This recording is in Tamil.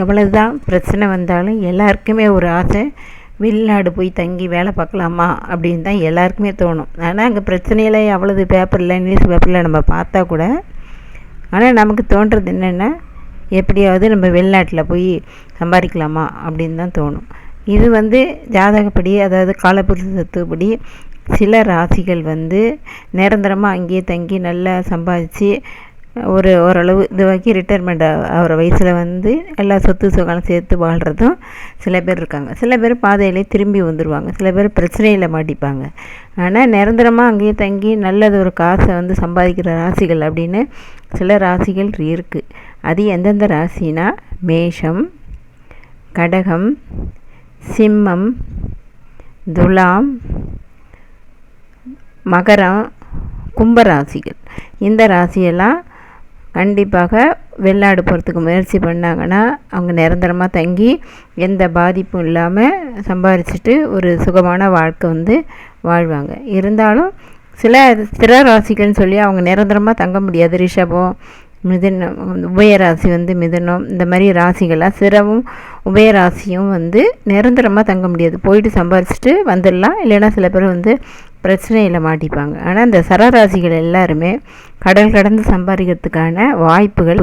எவ்வளவு தான் பிரச்சனை வந்தாலும் எல்லாருக்குமே ஒரு ஆசை வெளிநாடு போய் தங்கி வேலை பார்க்கலாமா அப்படின்னு தான் எல்லாருக்குமே தோணும். ஆனால் அங்கே பிரச்சனையில் அவ்வளவு பேப்பரில் நியூஸ் பேப்பரில் நம்ம பார்த்தா கூட ஆனால் நமக்கு தோன்றது என்னென்னா எப்படியாவது நம்ம வெளிநாட்டில் போய் சம்பாதிக்கலாமா அப்படின்னு தான் தோணும். இது வந்து ஜாதகப்படி அதாவது காலப்புருஷ சில ராசிகள் வந்து நிரந்தரமாக அங்கேயே தங்கி நல்லா சம்பாதிச்சு ஒரு ஓரளவு இது வரைக்கும் ரிட்டையர்மெண்ட் ஆகிற வயசில் வந்து எல்லா சொத்து சுகம் சேர்த்து வாழ்கிறதும் சில பேர் இருக்காங்க. சில பேர் பாதையிலே திரும்பி வந்துடுவாங்க சில பேர் பிரச்சனையில் மாட்டிப்பாங்க. ஆனால் நிரந்தரமாக அங்கேயே தங்கி நல்லது ஒரு காசை வந்து சம்பாதிக்கிற ராசிகள் அப்படின்னு சில ராசிகள் இருக்குது அது எந்தெந்த ராசினா? மேஷம் கடகம் சிம்மம் துலாம் மகரம் கும்பராசிகள். இந்த ராசியெல்லாம் கண்டிப்பாக வெளிநாடு போகிறதுக்கு முயற்சி பண்ணாங்கன்னா அவங்க நிரந்தரமாக தங்கி எந்த பாதிப்பும் இல்லாமல் சம்பாரிச்சிட்டு ஒரு சுகமான வாழ்க்கை வந்து வாழ்வாங்க. இருந்தாலும் சில ஸ்திர ராசிகள்னு சொல்லி அவங்க நிரந்தரமாக தங்க முடியாது. ரிஷபம் மிதனம் உபயராசி வந்து மிதனம் இந்த மாதிரி ராசிகளாக சிரவும் உபயராசியும் வந்து நிரந்தரமாக தங்க முடியாது. போயிட்டு சம்பாரிச்சிட்டு வந்துடலாம். இல்லைன்னா சில பேர் வந்து பிரச்சனையில் மாட்டிப்பாங்க. ஆனால் இந்த சரராசிகள் எல்லாருமே கடல் கடந்து சம்பாதிக்கிறதுக்கான வாய்ப்புகள்